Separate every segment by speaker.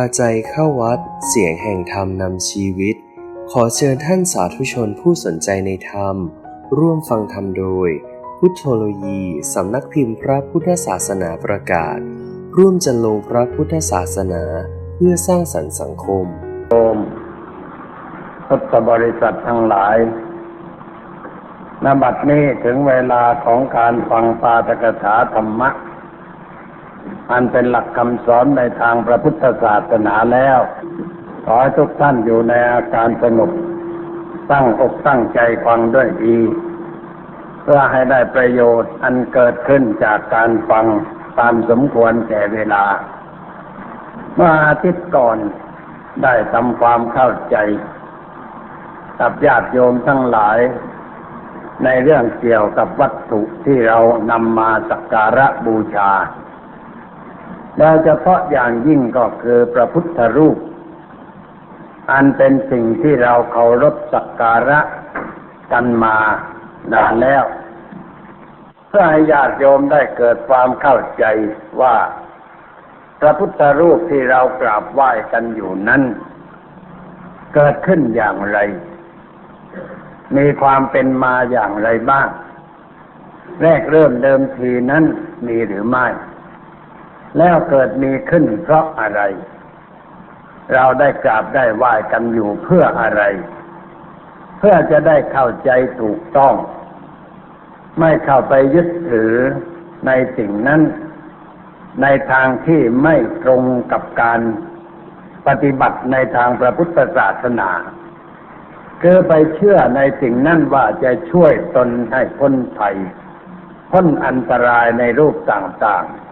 Speaker 1: าใจเข้าวัด เสียงแห่งธรรมนำชีวิต ขอเชิญท่านสาธุชนผู้สนใจในธรรม ร่วมฟังธรรมโดย พุทธโลยีสำนักพิมพ์พระพุทธศาสนาประกาศ ร่วมจันลงพระพุทธศาสนาเพื่อสร้างสรรค์สังคม
Speaker 2: โยมพุทธบริษัททั้งหลายนบัดนี้ถึงเวลาของการฟังปาตกถาธรรมะ อันเป็นหลักคำสอนในทางพระพุทธศาสนาแล้ว ขอให้ทุกท่านอยู่ในอาการสงบตั้งอกตั้งใจฟังด้วยดี เพื่อให้ได้ประโยชน์อันเกิดขึ้นจากการฟังตามสมควรแก่เวลา เมื่ออาทิตย์ก่อนได้ทำความเข้าใจกับญาติโยมทั้งหลาย ในเรื่องเกี่ยวกับวัตถุที่เรานำมาสักการะบูชา โดยเฉพาะอย่างยิ่งก็คือพระพุทธรูป อันเป็นสิ่งที่เราเคารพสักการะกันมานานแล้ว เพื่อให้ญาติโยมได้เกิดความเข้าใจว่า พระพุทธรูปที่เรากราบไหว้กันอยู่นั้น เกิดขึ้นอย่างไร มีความเป็นมาอย่างไรบ้าง แรกเริ่มเดิมทีนั้นมีหรือไม่ แล้วเกิดมีขึ้นเพราะอะไร เราได้กราบได้ไหว้กันอยู่เพื่ออะไร เพื่อจะได้เข้าใจถูกต้อง ไม่เข้าไปยึดถือในสิ่งนั้น ในทางที่ไม่ตรงกับการปฏิบัติในทางพระพุทธศาสนาคือไปเชื่อในสิ่งนั้นว่าจะช่วยตนให้พ้นภัยพ้นอันตรายในรูปต่างๆ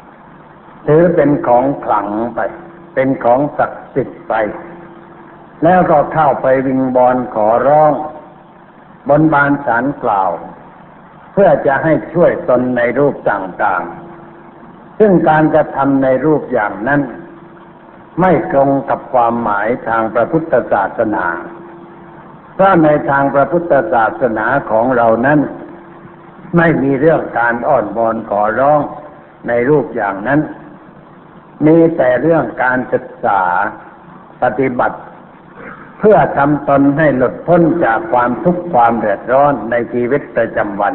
Speaker 2: ถือเป็นของขลังไป เป็นของศักดิ์สิทธิ์ไป แล้วก็เข้าไปวิงบอลขอร้อง บนบานสารกล่าว เพื่อจะให้ช่วยตนในรูปต่างๆ ซึ่งการกระทำในรูปอย่างนั้น ไม่ตรงกับความหมายทางพระพุทธศาสนาเพราะในทางพระพุทธศาสนาของเรานั้น ไม่มีเรื่องการอ้อนวอนขอร้องในรูปอย่างนั้น มีแต่เรื่องการศึกษาปฏิบัติ เพื่อทำตนให้หลุดพ้นจากความทุกข์ความเดือดร้อนในชีวิตประจำวัน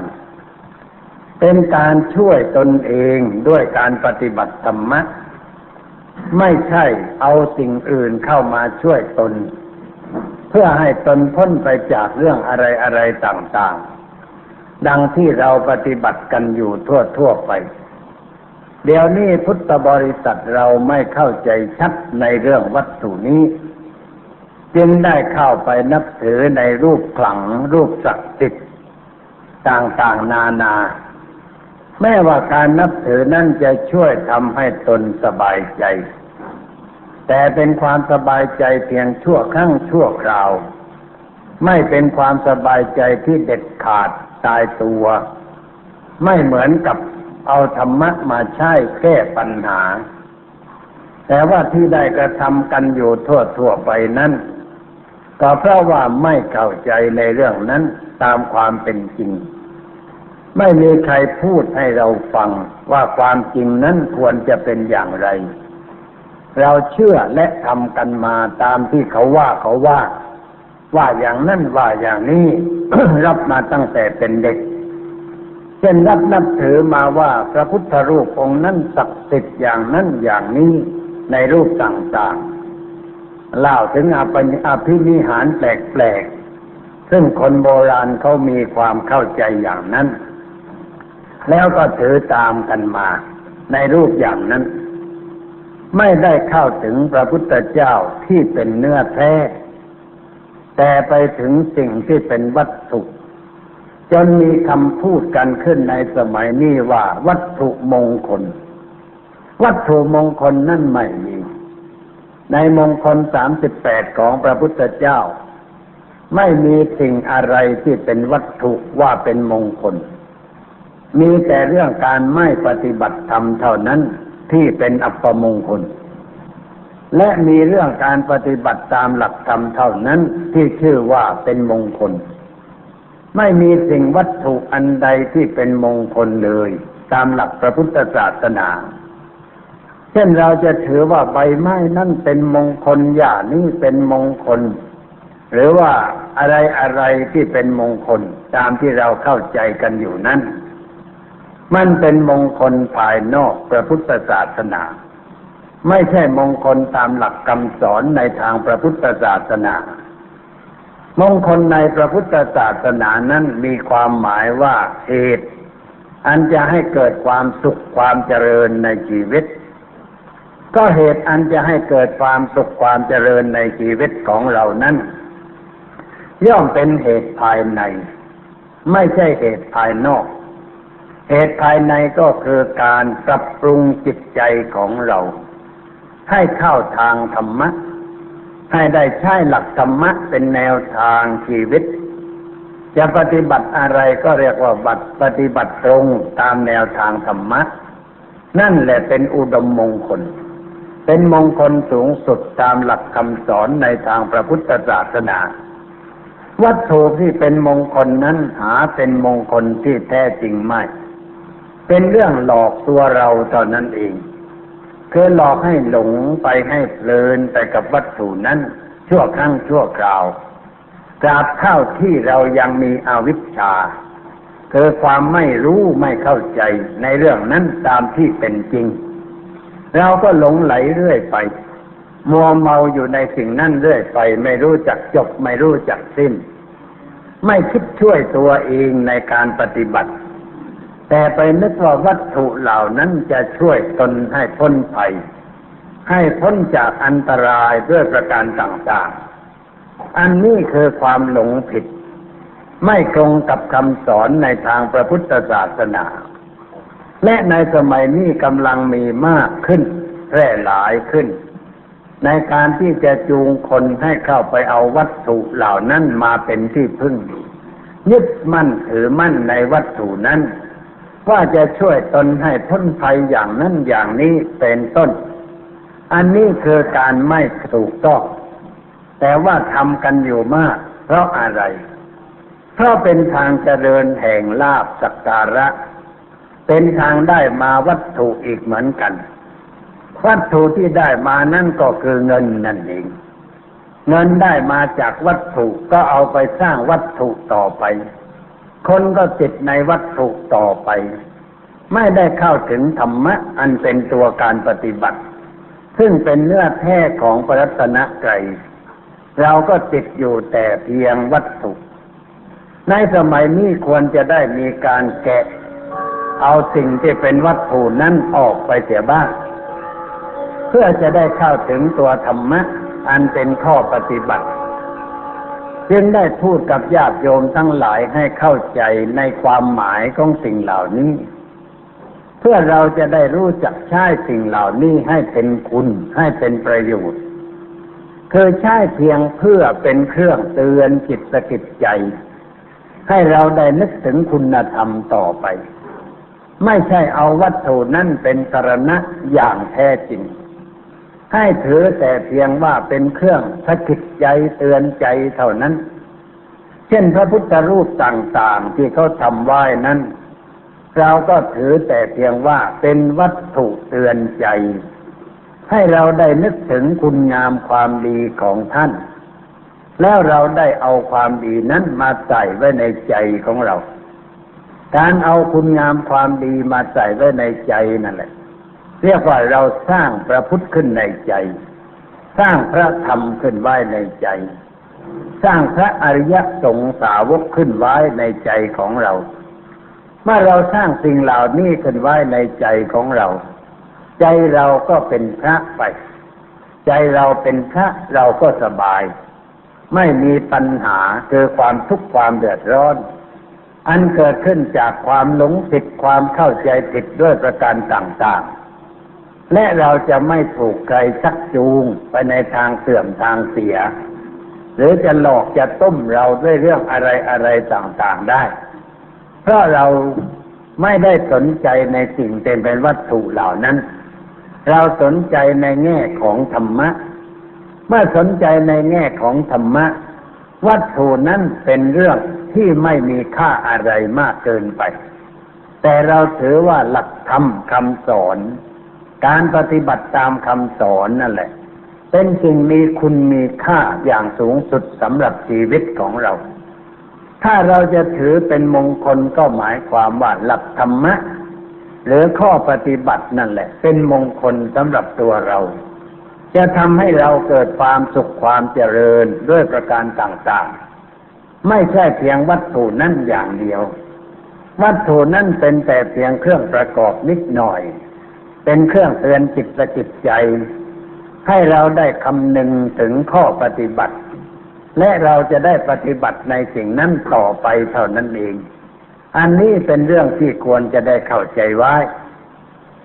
Speaker 2: เป็นการช่วยตนเองด้วยการปฏิบัติธรรมะ ไม่ใช่เอาสิ่งอื่นเข้ามาช่วยตน เพื่อให้ตนพ้นไปจากเรื่องอะไรอะไรต่าง ๆ ดังที่เราปฏิบัติกันอยู่ทั่วทั่วไป เดี๋ยวนี้พุทธบริษัทเราไม่เข้าใจชัดในเรื่องวัตถุนี้ จึงได้เข้าไปนับถือในรูปขลังรูปศักดิ์สิทธิ์ต่างๆนานา แม้ว่าการนับถือนั่นจะช่วยทำให้ตนสบายใจ แต่เป็นความสบายใจเพียงชั่วครั้งชั่วคราว ไม่เป็นความสบายใจที่เด็ดขาดตายตัว ไม่เหมือนกับ เอาธรรมะมาใช้แก้ปัญหา แต่ว่าที่ได้กระทำกันอยู่ทั่วทั่วไปนั้นก็เพราะว่าไม่เข้าใจในเรื่องนั้นตามความเป็นจริง ไม่มีใครพูดให้เราฟังว่าความจริงนั้นควรจะเป็นอย่างไร เราเชื่อและทำกันมาตามที่เขาว่าเขาว่า ว่าอย่างนั้นว่าอย่างนี้ รับมาตั้งแต่เป็นเด็ก เช่นรับนับถือมาว่าพระพุทธรูปองค์นั้นศักดิ์สิทธิ์อย่างนั้นอย่างนี้ในรูปต่างๆเล่าถึงอภิอภินิหารแปลกๆ ซึ่งคนโบราณเขามีความเข้าใจอย่างนั้น แล้วก็ถือตามกันมาในรูปอย่างนั้น ไม่ได้เข้าถึงพระพุทธเจ้าที่เป็นเนื้อแท้ แต่ไปถึงสิ่งที่เป็นวัตถุ จนมีคำพูดกันขึ้นในสมัยนี้ว่า วัตถุมงคล วัตถุมงคลนั่นไม่มี ในมงคลสามสิบแปดของพระพุทธเจ้า ไม่มีสิ่งอะไรที่เป็นวัตถุว่าเป็นมงคล มีแต่เรื่องการไม่ปฏิบัติธรรมเท่านั้นที่เป็นอัปมงคล และมีเรื่องการปฏิบัติตามหลักธรรมเท่านั้นที่ชื่อว่าเป็นมงคล ไม่มีสิ่งวัตถุอันใดที่เป็นมงคลเลย ตามหลักพระพุทธศาสนา เช่นเราจะถือว่าใบไม้นั่นเป็นมงคลอย่างนี้เป็นมงคล หรือว่าอะไรอะไรที่เป็นมงคลตามที่เราเข้าใจกันอยู่นั้นมันเป็นมงคลภายนอกพระพุทธศาสนา ไม่ใช่มงคลตามหลักคำสอนในทางพระพุทธศาสนา มงคลในพระพุทธศาสนานั้นมีความหมายว่าเหตุ อันจะให้เกิดความสุขความเจริญในชีวิต ก็เหตุอันจะให้เกิดความสุขความเจริญในชีวิตของเรานั้น ย่อมเป็นเหตุภายใน ไม่ใช่เหตุภายนอก เหตุภายในก็คือการปรับปรุงจิตใจของเรา ให้เข้าทางธรรมะ ให้ได้ใช้หลักธรรมะเป็นแนวทางชีวิต จะปฏิบัติอะไรก็เรียกว่าบัตรปฏิบัติตรงตามแนวทางธรรมะ นั่นแหละเป็นอุดมมงคล เป็นมงคลสูงสุดตามหลักคำสอนในทางพระพุทธศาสนา วัตถุที่เป็นมงคลนั้นหาเป็นมงคลที่แท้จริงไม่ เป็นเรื่องหลอกตัวเราเท่านั้นเอง คือหลอกให้หลงไปให้เพลินไปกับวัตถุนั้น ชั่วครั้งชั่วคราวตราบเท่าที่เรายังมีอวิชชาคือความไม่รู้ไม่เข้าใจในเรื่องนั้นตามที่เป็นจริง เราก็หลงไหลเรื่อยไป มัวเมาอยู่ในสิ่งนั้นเรื่อยไป ไม่รู้จักจบ ไม่รู้จักสิ้น ไม่คิดช่วยตัวเองในการปฏิบัติ แต่ไปนึกว่าวัตถุเหล่านั้นจะช่วยตนให้พ้นภัย ให้พ้นจากอันตรายด้วยประการต่างๆ อันนี้คือความหลงผิด ไม่ตรงกับคำสอนในทางพระพุทธศาสนา และในสมัยนี้กำลังมีมากขึ้นแพร่หลายขึ้น ในการที่จะจูงคนให้เข้าไปเอาวัตถุเหล่านั้นมาเป็นที่พึ่ง ยึดมั่นถือมั่นในวัตถุนั้น ว่าจะช่วยตนให้พ้นภัยอย่างนั้นอย่างนี้เป็นต้น อันนี้คือการไม่ถูกต้อง แต่ว่าทำกันอยู่มาก เพราะอะไร เพราะเป็นทางเจริญแห่งลาบสักการะ เป็นทางได้มาวัตถุอีกเหมือนกัน วัตถุที่ได้มานั่นก็คือเงินนั่นเอง เงินได้มาจากวัตถุก็เอาไปสร้างวัตถุต่อไป คนก็ติดในวัตถุต่อไป ไม่ได้เข้าถึงธรรมะ อันเป็นตัวการปฏิบัติ ซึ่งเป็นเนื้อแท้ของพระรัตนตรัยเราก็ติดอยู่แต่เพียงวัตถุ ในสมัยนี้ควรจะได้มีการแกะ เอาสิ่งที่เป็นวัตถุนั้นออกไปเสียบ้าง เพื่อจะได้เข้าถึงตัวธรรมะ อันเป็นข้อปฏิบัติ จึงได้พูดกับญาติโยมทั้งหลายให้เข้าใจในความหมายของสิ่งเหล่านี้ เพื่อเราจะได้รู้จักใช้สิ่งเหล่านี้ให้เป็นคุณให้เป็นประโยชน์คือใช้เพียงเพื่อเป็นเครื่องเตือนจิตสกิจใจ ให้เราได้นึกถึงคุณธรรมต่อไป ไม่ใช่เอาวัตถุนั้นเป็นสารณะอย่างแท้จริง ให้ถือแต่เพียงว่าเป็นเครื่องสะกิดใจเตือนใจเท่านั้น เช่นพระพุทธรูปต่างๆที่เขาทำไหว้นั้น เราก็ถือแต่เพียงว่าเป็นวัตถุเตือนใจ ให้เราได้นึกถึงคุณงามความดีของท่าน แล้วเราได้เอาความดีนั้นมาใส่ไว้ในใจของเรา การเอาคุณงามความดีมาใส่ไว้ในใจนั่นแหละ เรียกว่าเราสร้างพระพุทธขึ้นในใจ สร้างพระธรรมขึ้นไว้ในใจ สร้างพระอริยสงสาวกขึ้นไว้ในใจของเรา เมื่อเราสร้างสิ่งเหล่านี้ขึ้นไว้ในใจของเรา ใจเราก็เป็นพระไป ใจเราเป็นพระเราก็สบาย ไม่มีปัญหาคือความทุกข์ความเดือดร้อนอันเกิดขึ้นจากความหลงผิดความเข้าใจผิดด้วยประการต่าง ๆ และเราจะไม่ถูกใครชักจูงไปในทางเสื่อมทางเสีย หรือจะหลอกจะต้มเราด้วยเรื่องอะไรอะไรต่างๆได้ เพราะเราไม่ได้สนใจในสิ่งเป็นวัตถุเหล่านั้น เราสนใจในแง่ของธรรมะ เมื่อสนใจในแง่ของธรรมะ วัตถุนั้นเป็นเรื่องที่ไม่มีค่าอะไรมากเกินไป แต่เราถือว่าหลักธรรมคำสอน การปฏิบัติตามคำสอนนั่นแหละ เป็นสิ่งมีคุณมีค่าอย่างสูงสุดสำหรับชีวิตของเรา ถ้าเราจะถือเป็นมงคลก็หมายความว่าหลักธรรมะ หรือข้อปฏิบัตินั่นแหละ เป็นมงคลสำหรับตัวเรา จะทำให้เราเกิดความสุขความเจริญด้วยประการต่างๆ ไม่ใช่เพียงวัตถุนั่นอย่างเดียว วัตถุนั่นเป็นแต่เพียงเครื่องประกอบนิดหน่อย เป็นเครื่องเตือนจิตและจิตใจ ให้เราได้คำนึงถึงข้อปฏิบัติ และเราจะได้ปฏิบัติในสิ่งนั้นต่อไปเท่านั้นเอง อันนี้เป็นเรื่องที่ควรจะได้เข้าใจไว้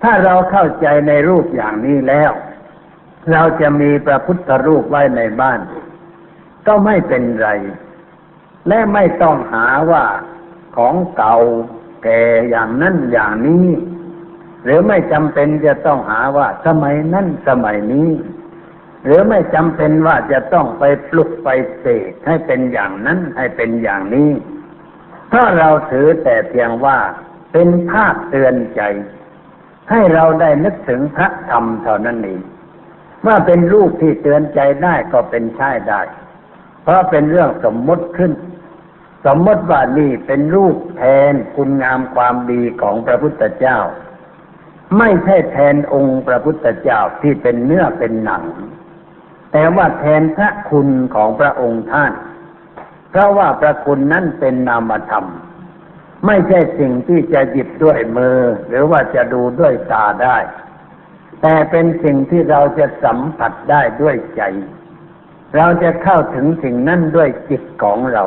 Speaker 2: ถ้าเราเข้าใจในรูปอย่างนี้แล้ว เราจะมีพระพุทธรูปไว้ในบ้าน ก็ไม่เป็นไร และไม่ต้องหาว่าของเก่าแก่อย่างนั้นอย่างนี้ หรือไม่จำเป็นจะต้องหาว่าสมัยนั้นสมัยนี้ หรือไม่จำเป็นว่าจะต้องไปปลุกไปเสกให้เป็นอย่างนั้นให้เป็นอย่างนี้ ถ้าเราถือแต่เพียงว่าเป็นภาพเตือนใจ ให้เราได้นึกถึงพระธรรมเท่านั้นเองว่าเป็นรูปที่เตือนใจได้ก็เป็นใช่ได้ เพราะเป็นเรื่องสมมติขึ้น สมมติว่านี่เป็นรูปแทนคุณงามความดีของพระพุทธเจ้า ไม่ใช่แทนองค์พระพุทธเจ้าที่เป็นเนื้อเป็นหนัง แต่ว่าแทนพระคุณของพระองค์ท่าน เพราะว่าพระคุณนั้นเป็นนามธรรม ไม่ใช่สิ่งที่จะหยิบด้วยมือ หรือว่าจะดูด้วยตาได้ แต่เป็นสิ่งที่เราจะสัมผัสได้ด้วยใจ เราจะเข้าถึงสิ่งนั้นด้วยจิตของเรา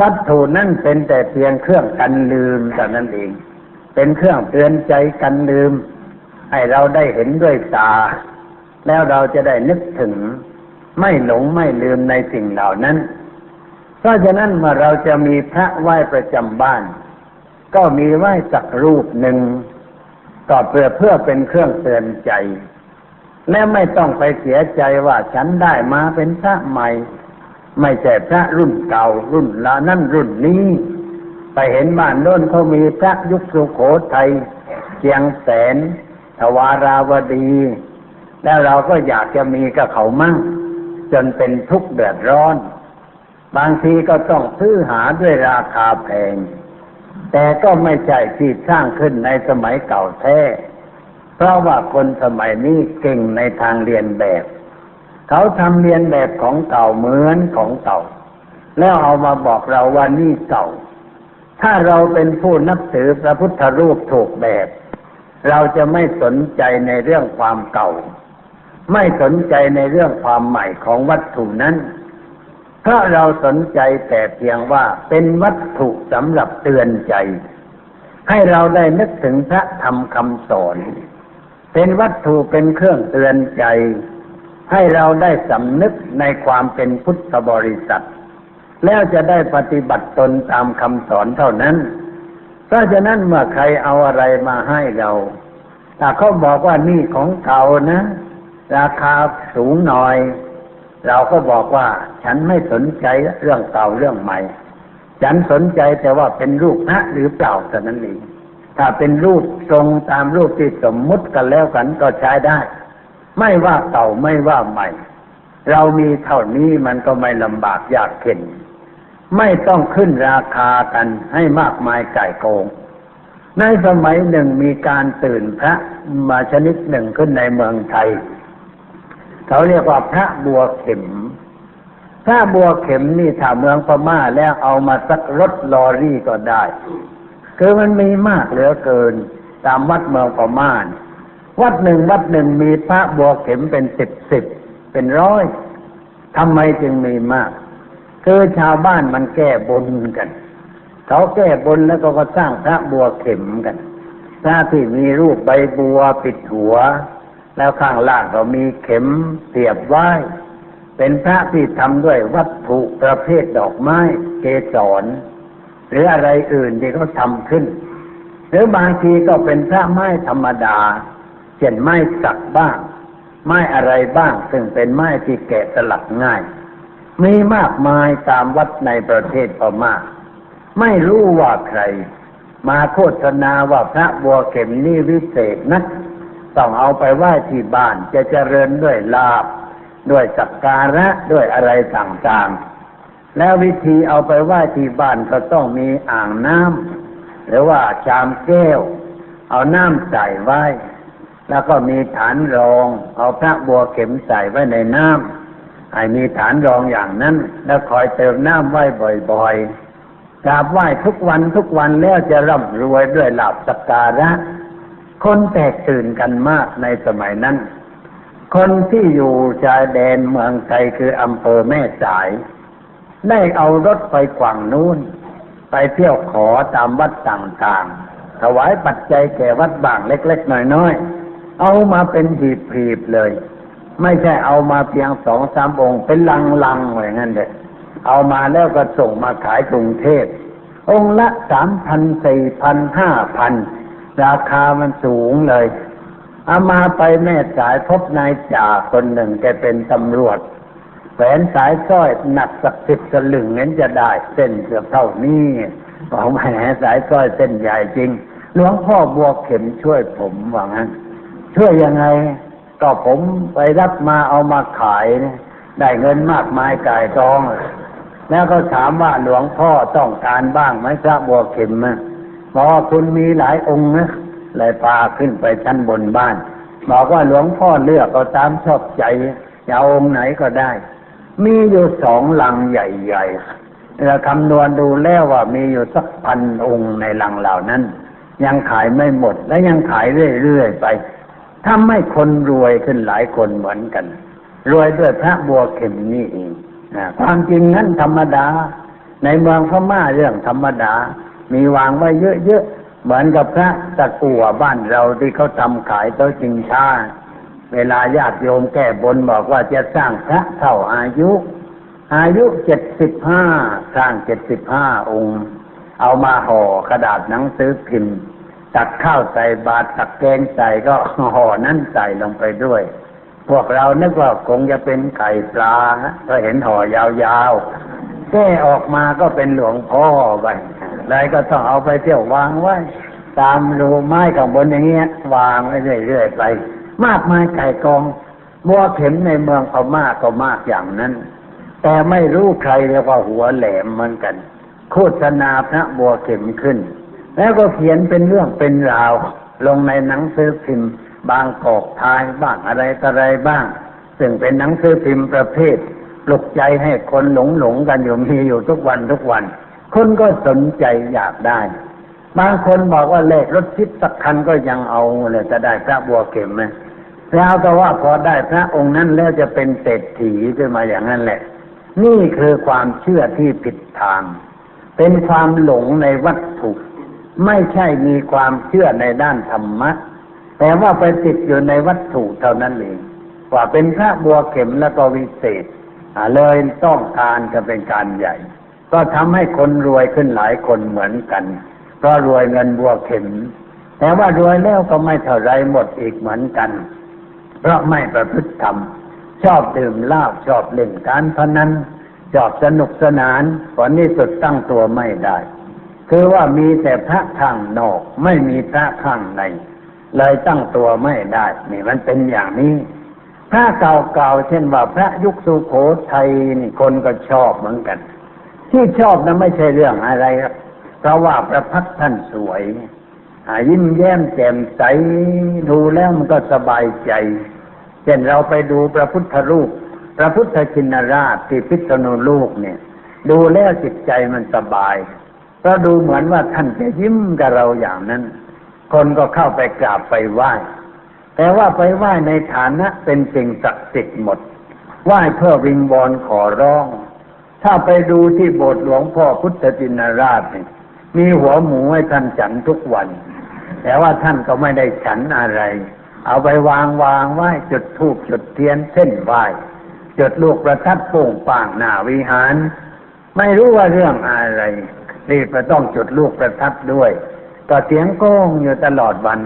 Speaker 2: วัตถุนั่นเป็นแต่เพียงเครื่องกันลืมแต่นั้นเอง เป็นเครื่องเตือนใจกันลืม ให้เราได้เห็นด้วยตา แล้วเราจะได้นึกถึง ไม่หลงไม่ลืมในสิ่งเหล่านั้น เพราะฉะนั้นเมื่อเราจะมีพระไหว้ประจำบ้าน ก็มีไหว้สักรูปหนึ่งก็เพื่อเพื่อเป็นเครื่องเตือนใจ และไม่ต้องไปเสียใจว่าฉันได้มาเป็นพระใหม่ ไม่ใช่พระรุ่นเก่ารุ่นละนั่นรุ่นนี้ ไปเห็นบ้านโน้นเขามีพระยุคสุโขทัยเชียงแสนทวาราวดี แล้วเราก็อยากจะมีกับเขามั่ง จนเป็นทุกข์เดือดร้อน บางทีก็ต้องซื้อหาด้วยราคาแพง แต่ก็ไม่ใช่ที่สร้างขึ้นในสมัยเก่าแท้ เพราะว่าคนสมัยนี้เก่งในทางเรียนแบบ เขาทำเรียนแบบของเก่าเหมือนของเก่า แล้วเอามาบอกเราว่านี่เก่า ถ้าเราเป็นผู้นับถือพระพุทธรูปถูกแบบ เราจะไม่สนใจในเรื่องความเก่า ไม่สนใจในเรื่องความใหม่ของวัตถุนั้น เพราะเราสนใจแต่เพียงว่าเป็นวัตถุสำหรับเตือนใจ ให้เราได้นึกถึงพระธรรมคำสอน เป็นวัตถุเป็นเครื่องเตือนใจ ให้เราได้สำนึกในความเป็นพุทธบริษัท แล้วจะได้ปฏิบัติตนตามคำสอนเท่านั้น เพราะฉะนั้นเมื่อใครเอาอะไรมาให้เราถ้าเขาบอกว่านี่ของเก่านะ ราคาสูงหน่อย เราก็บอกว่าฉันไม่สนใจเรื่องเก่าเรื่องใหม่ ฉันสนใจแต่ว่าเป็นรูปพระหรือเปล่าเท่นั้นเองถ้าเป็นรูปทรงตามรูปที่สมมุติกันแล้วกันก็ใช้ได้ ไม่ว่าเก่าไม่ว่าใหม่ เรามีเท่านี้มันก็ไม่ลำบากยากเข็น ไม่ต้องขึ้นราคากันให้มากมายไก่โกง ในสมัยหนึ่งมีการตื่นพระมาชนิดหนึ่งขึ้นในเมืองไทย เขาเรียกว่าพระบัวเข็ม พระบัวเข็มนี่ถ้าเมืองพม่าแล้วเอามาสักรถลอรี่ก็ได้ คือมันมีมากเหลือเกิน ตามวัดเมืองพม่าวัดหนึ่งวัดหนึ่งมีพระบัวเข็มเป็นสิบสิบเป็นร้อยทำไมจึงมีมาก คือชาวบ้านมันแก้บนกันเขาแก้บนแล้วก็ก็สร้างพระบัวเข็มกันพระที่มีรูปใบบัวปิดหัว แล้วข้างล่างก็มีเข็มเสียบไว้ เป็นพระที่ทำด้วยวัตถุประเภทดอกไม้เกสรหรืออะไรอื่นที่เขาทำขึ้น หรือบางทีก็เป็นพระไม้ธรรมดาเช่นไม้สักบ้าง ไม้อะไรบ้าง ซึ่งเป็นไม้ที่แกะสลักง่าย มีมากมายตามวัดในประเทศพม่าไม่รู้ว่าใคร มาโฆษณาว่าพระบัวเข็มนี่วิเศษนะต้องเอาไปไหว้ที่บ้านจะเจริญด้วยลาบ ด้วยสักการะด้วยอะไรต่างๆ แล้ววิธีเอาไปไหว้ที่บ้านก็ต้องมีอ่างน้ำหรือว่าชามแก้ว เอาน้ำใส่ไว้ แล้วก็มีฐานรอง เอาพระบัวเข็มใส่ไว้ในน้ำ ให้มีฐานรองอย่างนั้น แล้วคอยเติมน้ำไหว้บ่อยๆกราบไหว้ทุกวันทุกวันแล้วจะร่ำรวยด้วยลาบสักการะ คนแตกตื่นกันมากในสมัยนั้น คนที่อยู่ชายแดนเมืองไทยคืออำเภอแม่สาย ได้เอารถไปกว่างนู้น ไปเที่ยวขอตามวัดต่างๆ ถวายปัจจัยแก่วัดบางเล็ก ๆ น้อยๆ เอามาเป็นหีบๆเลย ไม่ใช่เอามาเพียงสองสามองค์ เป็นลังๆอย่างนั้นเด็ดเอามาแล้วก็ส่งมาขายกรุงเทพ องค์ละสามพันสี่พันห้าพันราคามันสูงเลย เอามาไปแม่สายพบนายจ่าคนหนึ่งแกเป็นตำรวจแหวนสายสร้อยหนักสักสิบสลึงเน้นจะได้เส้นเกือบเท่านี้บอกแหมสายสร้อยเส้นใหญ่จริงหลวงพ่อบัวเข็มช่วยผมว่างั้นช่วยยังไง ก็ผมไปรับมาเอามาขายได้เงินมากมายกายกอง แล้วก็ถามว่าหลวงพ่อต้องการบ้างไหมพระบัวเข็มบอกว่าคุณมีหลายองค์นะเลยพาขึ้นไปชั้นบนบ้าน บอกว่าหลวงพ่อเลือกเอาตามชอบใจจะเอาองค์ไหนก็ได้ มีอยู่สองลังใหญ่ๆเราคำนวณดูแล้วว่ามีอยู่สักพันองค์ในลังเหล่านั้น ยังขายไม่หมดและยังขายเรื่อยๆไป ทำให้คนรวยขึ้นหลายคนเหมือนกัน รวยด้วยพระบัวเข็มนี่เองนะความจริงนั้นธรรมดา ในเมืองพม่าเรื่องธรรมดา มีวางไว้เยอะๆ เหมือนกับพระตะกัวบ้านเราที่เขาทำขายโต๊ะจิงชาเวลาญาติโยมแก้บนบอกว่าจะสร้างพระเท่าอายุ อายุเจ็ดสิบห้าสร้างเจ็ดสิบห้าองค์ เอามาห่อกระดาษหนังสือพิมพ์ ตักข้าวใส่บาตรตักแกงใส่ก็ห่อนั้นใส่ลงไปด้วย พวกเรานึกว่าคงจะเป็นไก่ปลาก็เห็นห่อยาวๆแก้ออกมาก็เป็นหลวงพ่อไปเลยก็ต้องเอาไปเที่ยววางไว้ ตามรูไม้ข้างบนอย่างเงี้ย วางไว้เรื่อยๆไป มากมายไก่กองบัวเข็มในเมืองเขามากก็มากอย่างนั้น แต่ไม่รู้ใครเรียกว่าหัวแหลมเหมือนกัน โฆษณาพระบัวเข็มขึ้น แล้วก็เขียนเป็นเรื่องเป็นราว ลงในหนังสือพิมพ์ บางกอกทายบ้างอะไรต่อะไรบ้าง ซึ่งเป็นหนังสือพิมพ์ประเภทปลุกใจให้คนหลงหลงกันอยู่มีอยู่ทุกวันทุกวัน คนก็สนใจอยากได้ บางคนบอกว่าเลขรถทิพย์สักคันก็ยังเอาเลยจะได้พระบัวเข็มไหมแล้วก็ว่าพอได้พระองค์นั้นแล้วจะเป็นเศรษฐีขึ้นมาอย่างนั้นแหละ นี่คือความเชื่อที่ผิดทาง เป็นความหลงในวัตถุ ไม่ใช่มีความเชื่อในด้านธรรมะ แต่ว่าไปติดอยู่ในวัตถุเท่านั้นเองว่าเป็นพระบัวเข็มแล้วก็วิเศษเลยต้องการจะเป็นการใหญ่ ก็ทำให้คนรวยขึ้นหลายคนเหมือนกันเพราะรวยเงินบัวเข็ม แต่ว่ารวยแล้วก็ไม่เท่าไรหมดอีกเหมือนกัน เพราะไม่ประพฤติธรรม ชอบดื่มเหล้าชอบเล่นการพนันชอบสนุกสนานผลนี้สุดตั้งตัวไม่ได้ คือว่ามีแต่พระข้างนอก ไม่มีพระข้างในเลยตั้งตัวไม่ได้ นี่มันเป็นอย่างนี้ พระเก่าๆเช่นว่าพระยุคสุโขทัยนี่คนก็ชอบเหมือนกัน ที่ชอบนั้นไม่ใช่เรื่องอะไรครับเพราะว่าพระพักตร์ท่านสวยอายิ้มแย้มแจ่มใสดูแล้วมันก็สบายใจ เช่นเราไปดูพระพุทธรูป พระพุทธชินราชที่พิษณุโลกเนี่ย ดูแล้วจิตใจมันสบาย เพราะดูเหมือนว่าท่านจะยิ้มกับเราอย่างนั้น คนก็เข้าไปกราบไปไหว้ แต่ว่าไปไหว้ในฐานะเป็นสิ่งศักดิ์สิทธิ์หมด ไหว้เพื่อวิงวอนขอร้อง ถ้าไปดูที่โบสถ์หลวงพ่อพุทธจินราชนี่มีหัวหมูให้ท่านฉันทุกวัน แต่ว่าท่านก็ไม่ได้ฉันอะไร เอาไปวางวางไหว้จุดธูปจุดเทียนเส้นไหว้จุดลูกประทัดโป่งป่างหน้าวิหาร ไม่รู้ว่าเรื่องอะไร รีบไปต้องจุดลูกประทัดด้วย ก็เสียงโก้งอยู่ตลอดวัน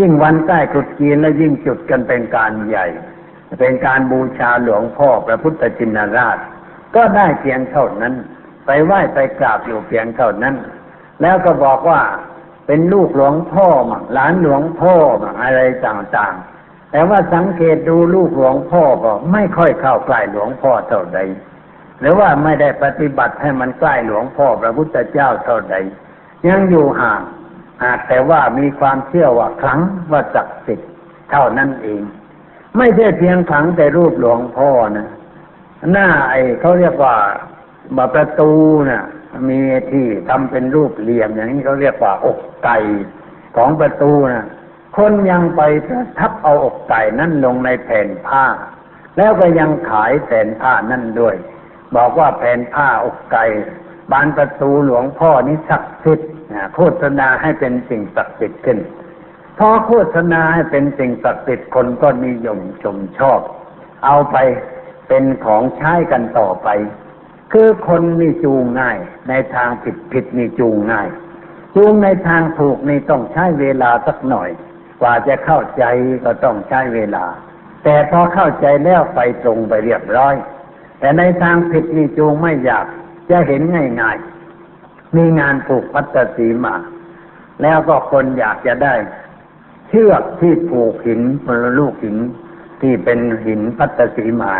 Speaker 2: ยิ่งวันใกล้ตรุษจีนแล้วยิ่งจุดกันเป็นการใหญ่ เป็นการบูชาหลวงพ่อพระพุทธจินราช ก็ได้เพียงเท่านั้น ไปไหว้ไปกราบอยู่เพียงเท่านั้น แล้วก็บอกว่าเป็นลูกหลวงพ่อมั่งหลานหลวงพ่อมั่งอะไรต่างๆ แต่ว่าสังเกตดูลูกหลวงพ่อก็ไม่ค่อยเข้าใกล้หลวงพ่อเท่าใด หรือว่าไม่ได้ปฏิบัติให้มันใกล้หลวงพ่อพระพุทธเจ้าเท่าใด ยังอยู่ห่างหากแต่ว่ามีความเชื่อว่าครั้งว่าศักสิทธิ์เท่านั้นเอง ไม่ใช่เพียงครั้งแต่รูปหลวงพ่อนะหน้าไอ้เขาเรียกว่าบาประตูน่ะ มีที่ทำเป็นรูปเหลี่ยมอย่างนี้เขาเรียกว่าอกไก่ของประตูน่ะ คนยังไปทับเอาอกไก่นั่นลงในแผ่นผ้า แล้วก็ยังขายแผ่นผ้านั่นด้วย บอกว่าแผ่นผ้าอกไก่บานประตูหลวงพ่อนี้ศักดิ์สิทธิ์โฆษณาให้เป็นสิ่งศักดิ์สิทธิ์ขึ้นพอโฆษณาให้เป็นสิ่งศักดิ์สิทธิ์คนก็นิยมชมชอบ เอาไปเป็นของใช้กันต่อไป คือคนนี่จูงง่าย ในทางผิดผิดนี่จูงง่าย จูงในทางถูกนี่ต้องใช้เวลาสักหน่อย กว่าจะเข้าใจก็ต้องใช้เวลา แต่พอเข้าใจแล้วไปตรงไปเรียบร้อย แต่ในทางผิดนี่จูงไม่อยากจะเห็นง่ายๆ มีงานผูกพัตตสีมา แล้วก็คนอยากจะได้ เชือกที่ผูกหินพลลูกหินที่เป็นหินพัตตสีมา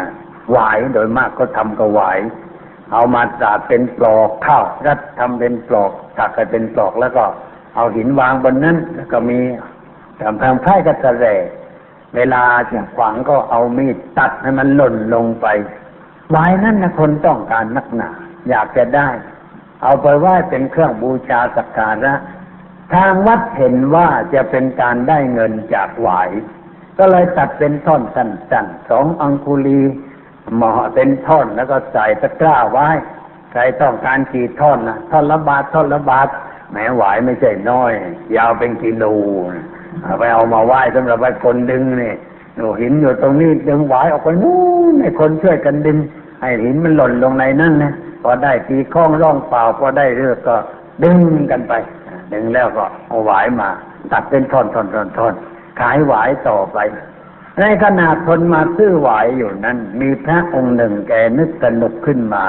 Speaker 2: หวายโดยมากก็ทำกับหวายเอามาตาดเป็นปลอกข้าวรัดทำเป็นปลอกถักกันเป็นปลอกแล้วก็เอาหินวางบนนั้น แล้วก็มีทำทำค่ายกระสะแรเวลาจะขวางก็เอามีดตัดให้มันหล่นลงไป หวายนั่นนะคนต้องการนักหนา อยากจะได้ เอาไปไหว้เป็นเครื่องบูชาสักการะทางวัดเห็นว่าจะเป็นการได้เงินจากหวาย ก็เลยตัดเป็นท่อนสั้นๆสองอังคุลีหมอเป็นท่อนแล้วก็ใส่ตะกร้าไว้ ใครต้องการกี่ท่อนนะท่อนละบาทท่อนละบาทแหมหวายไม่ใช่น้อย ยาวเป็นกิโลเอาไปเอามาไหว้สำหรับไปคนดึงนี่ หนูหินอยู่ตรงนี้ดึงหวายออกไปนู้นให้คนช่วยกันดึงให้หินมันหล่นลงในนั่นนะพอได้ตีข้องร่องเปล่าพอได้เรือกก็ดึงกันไปดึงแล้วก็เอาหวายมา ตัดเป็นท่อนท่อนท่อนท่อนขายหวายต่อไป ในขณะคนมาซื้อหวายอยู่นั้น มีพระองค์หนึ่งแกนึกสนุกขึ้นมา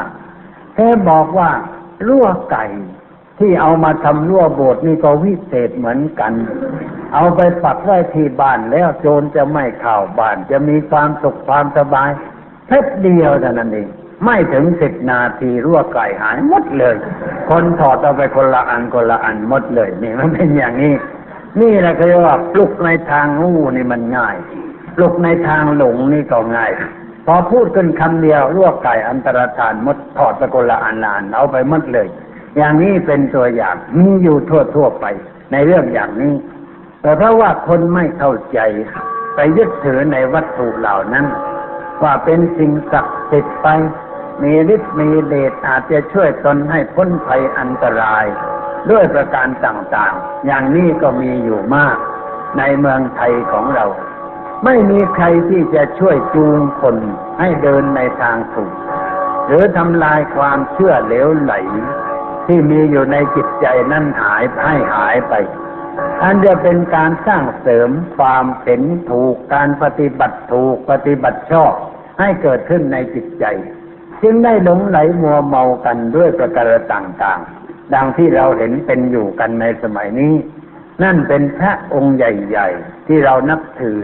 Speaker 2: แกบอกว่ารั่วไก่ ที่เอามาทำรั่วโบสถ์นี่ก็วิเศษเหมือนกัน เอาไปปักไว้ที่บ้านแล้วโจรจะไม่เข้าบ้าน จะมีความสุขความสบายแค่เดียวเท่านั้นเองไม่ถึงสิบนาทีรั่วไก่หายหมดเลย คนถอดเอาไปคนละอันคนละอันหมดเลย นี่มันเป็นอย่างนี้ นี่แหละคือว่าปลุกในทางงูนี่มันง่ายปลุกในทางหลงนี่ก็ง่าย พอพูดขึ้นคำเดียวลวไก่อันตรธานหมดถอดตะกละอันลานเอาไปหมดเลย อย่างนี้เป็นตัวอย่างมีอยู่ทั่วทั่วๆไปในเรื่องอย่างนี้ แต่เพราะว่าคนไม่เข้าใจไปยึดถือในวัตถุเหล่านั้น ว่าเป็นสิ่งศักดิ์สิทธิ์ไป มีฤทธิ์มีเดชอาจจะช่วยตนให้พ้นภัยอันตราย ด้วยประการต่างๆ อย่างนี้ก็มีอยู่มาก ในเมืองไทยของเรา ไม่มีใครที่จะช่วยจูงคนให้เดินในทางถูก หรือทำลายความเชื่อเหลวไหล ที่มีอยู่ในจิตใจนั่นหายให้หายไป อันจะเป็นการสร้างเสริมความเห็นถูกการปฏิบัติถูกปฏิบัติชอบ ให้เกิดขึ้นในจิตใจ จึงได้หลงไหลมัวเมากันด้วยประการต่างๆ ดังที่เราเห็นเป็นอยู่กันในสมัยนี้ นั่นเป็นพระองค์ใหญ่ๆ ที่เรานับถือ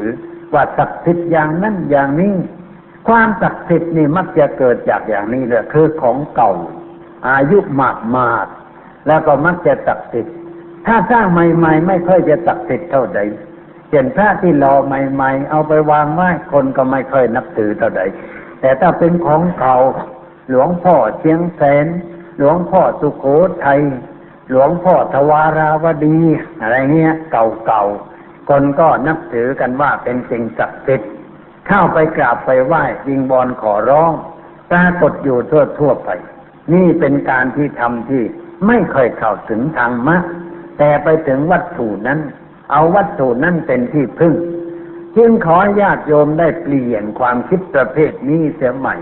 Speaker 2: ว่าศักดิ์สิทธิ์อย่างนั้นอย่างนี้ ความศักดิ์สิทธิ์นี่มักจะเกิดจากอย่างนี้เลยคือของเก่า อายุมากมากแล้วก็มักจะศักดิ์สิทธิ์ถ้าสร้างใหม่ ๆ ไม่ค่อยจะศักดิ์สิทธิ์เท่าใดเช่นพระที่รอใหม่ ๆ เอาไปวางไว้คนก็ไม่ค่อยนับถือเท่าใดแต่ถ้าเป็นของเก่าหลวงพ่อเชียงแสน หลวงพ่อสุโขทัยหลวงพ่อทวาราวดี อะไรเงี้ย เก่าๆคนก็นับถือกันว่าเป็นสิ่งศักดิ์สิทธิ์เข้าไปกราบไปไหว้ยิงบอลขอร้องปรากฏอยู่ทั่วทั่วๆไป นี่เป็นการที่ทำที่ไม่เคยเข้าถึงทางมรรคแต่ไปถึงวัตถุนั้น เอาวัตถุนั้นเป็นที่พึ่ง จึงขอญาติโยมได้เปลี่ยนความคิดประเภทนี้เสียใหม่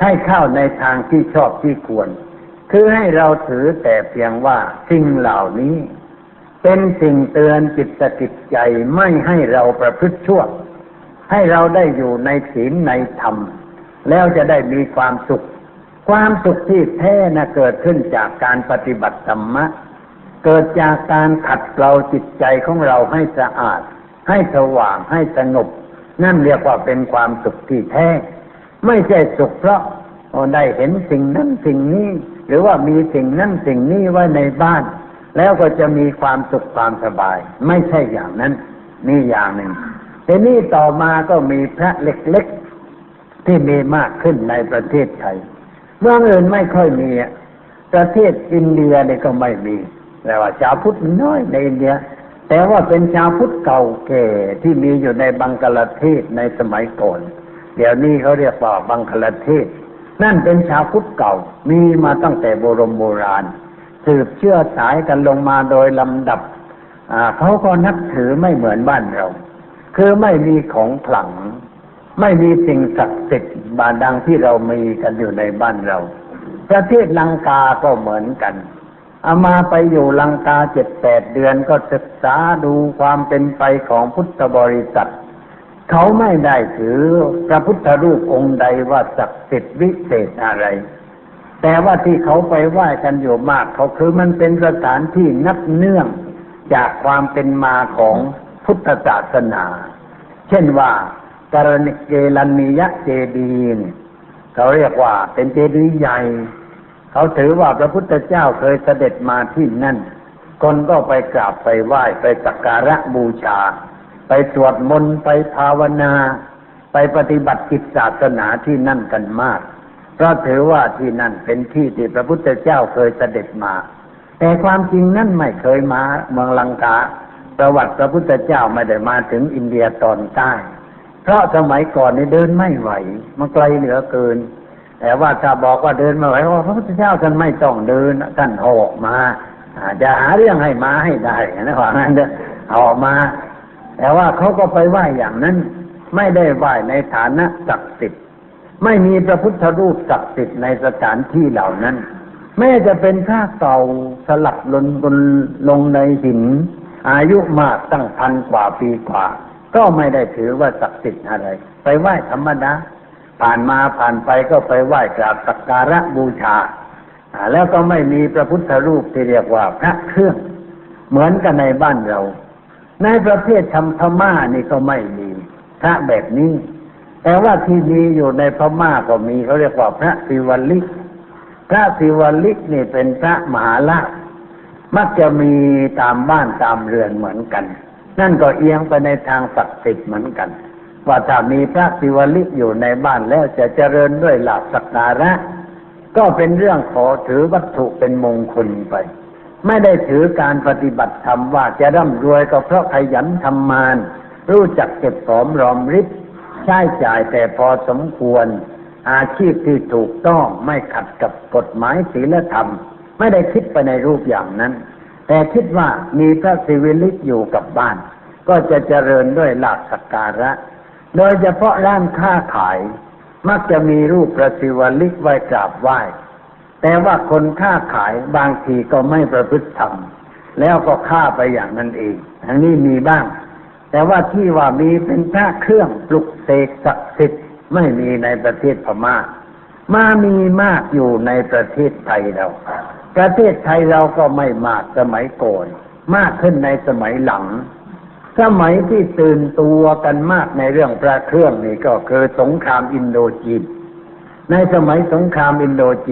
Speaker 2: ให้เข้าในทางที่ชอบที่ควร คือให้เราถือแต่เพียงว่าสิ่งเหล่านี้ เป็นสิ่งเตือนจิตสกิจใจไม่ให้เราประพฤติชั่วให้เราได้อยู่ในศีลในธรรม แล้วจะได้มีความสุข ความสุขที่แท้นะเกิดขึ้นจากการปฏิบัติธรรมะ เกิดจากการขัดเกลาจิตใจของเราให้สะอาด ให้สว่างให้สงบนั่นเรียกว่าเป็นความสุขที่แท้ ไม่ใช่สุขเพราะได้เห็นสิ่งนั้นสิ่งนี้ หรือว่ามีสิ่งนั้นสิ่งนี้ไว้ในบ้าน แล้วก็จะมีความสุขความสบาย ไม่ใช่อย่างนั้น นี่อย่างหนึ่งทีนี้ต่อมาก็มีพระเล็กๆที่มีมากขึ้นในประเทศไทย เมืองอื่นไม่ค่อยมีประเทศอินเดียเนี่ยก็ไม่มีแต่ว่าชาวพุทธน้อยในอินเดีย แต่ว่าเป็นชาวพุทธเก่าแก่ที่มีอยู่ในบังกลาเทศในสมัยก่อน เดี๋ยวนี้เขาเรียกว่าบังคลาเทศ นั่นเป็นชาวพุทธเก่ามีมาตั้งแต่โบรมโบราณ สืบเชื่อสายกันลงมาโดยลำดับอ่าเขาก็นับถือไม่เหมือนบ้านเรา คือไม่มีของขลัง ไม่มีสิ่งศักดิ์สิทธิ์บาดังที่เรามีกันอยู่ในบ้านเรา ประเทศลังกาก็เหมือนกันเอามาไปอยู่ลังกาเจ็ดแปดเดือนก็ศึกษาดูความเป็นไปของพุทธบริษัท เขาไม่ได้ถือพระพุทธรูปองค์ใดว่าศักดิ์สิทธิ์วิเศษอะไร แต่ว่าที่เขาไปไหว้กันอยู่มาก เขาคือมันเป็นสถานที่นับเนื่องจากความเป็นมาของพุทธศาสนา เช่นว่า การณิเกลันนิยะเจดีเนี่ยเขาเรียกว่าเป็นเจดีย์ใหญ่ เขาถือว่าพระพุทธเจ้าเคยเสด็จมาที่นั่น คนก็ไปกราบไปไหว้ไปสักการะบูชา ไปสวดมนต์ไปภาวนา ไปปฏิบัติกิจศาสนาที่นั่นกันมาก เพราะถือว่าที่นั่นเป็นที่ที่พระพุทธเจ้าเคยเสด็จมา แต่ความจริงนั่นไม่เคยมาเมืองลังกาประวัติพระพุทธเจ้าไม่ได้มาถึงอินเดียตอนใต้ พราะสมัยก่อนเนี่ยเดินไม่ไหว มันไกลเหลือเกิน แต่ว่าถ้าบอกว่าเดินไม่ไหวว่าพระพุทธเจ้าท่านไม่ต้องเดินท่านออกมาอาจจะหาเรื่องให้มาให้ได้นะว่างั้นเด้อออกมา แต่ว่าเขาก็ไปไหว้อย่างนั้น ไม่ได้ไหว้ในฐานะศักดิ์สิทธิ์ไม่มีพระพุทธรูปศักดิ์สิทธิ์ในสถานที่เหล่านั้น แม้จะเป็นผ้าเก่าสลักลนบนลงในหิน อายุมากตั้งพันกว่าปีกว่า ก็ไม่ได้ถือว่าศักดิ์สิทธิ์อะไร ไปไหว้ธรรมดาผ่านมาผ่านไปก็ไปไหว้กราบสักการะบูชา แล้วก็ไม่มีพระพุทธรูปที่เรียกว่าพระเครื่อง เหมือนกันในบ้านเรา ในประเทศธรรมพม่านี่ก็ไม่มีพระแบบนี้ แต่ว่าที่มีอยู่ในพม่าก็มีเขาเรียกว่าพระศิวลิก พระศิวลิกนี่เป็นพระมหาลาภมักจะมีตามบ้านตามเรือนเหมือนกัน นั่นก็เอียงไปในทางศักดิ์สิทธิ์เหมือนกัน ว่าถ้ามีพระศิวลิกอยู่ในบ้านแล้วจะเจริญด้วยหลักสักการะ ก็เป็นเรื่องขอถือวัตถุเป็นมงคลไป ไม่ได้ถือการปฏิบัติธรรมว่าจะร่ำรวยก็เพราะขยันทำมาน รู้จักเก็บหอมรอมริบใช้จ่ายแต่พอสมควร อาชีพที่ถูกต้องไม่ขัดกับกฎหมายศีลธรรม ไม่ได้คิดไปในรูปอย่างนั้น แต่คิดว่ามีพระศิวิลิกอยู่กับบ้าน ก็จะเจริญด้วยหลักสักการะ โดยเฉพาะร้านค้าขาย มักจะมีรูปพระศิวลิกไว้กราบไหว้ แต่ว่าคนค้าขายบางทีก็ไม่ประพฤติธรรม แล้วก็ฆ่าไปอย่างนั้นเองทั้งนี้มีบ้าง แต่ว่าที่ว่ามีเป็นพระเครื่องปลุกเสกศักดิ์สิทธิ์ไม่มีในประเทศพม่ามามีมากอยู่ในประเทศไทยเราประเทศไทยเราก็ไม่มากสมัยก่อน มากขึ้นในสมัยหลัง สมัยที่ตื่นตัวกันมากในเรื่องพระเครื่องนี่ก็คือสงครามอินโดจีนในสมัยสงครามอินโดจีน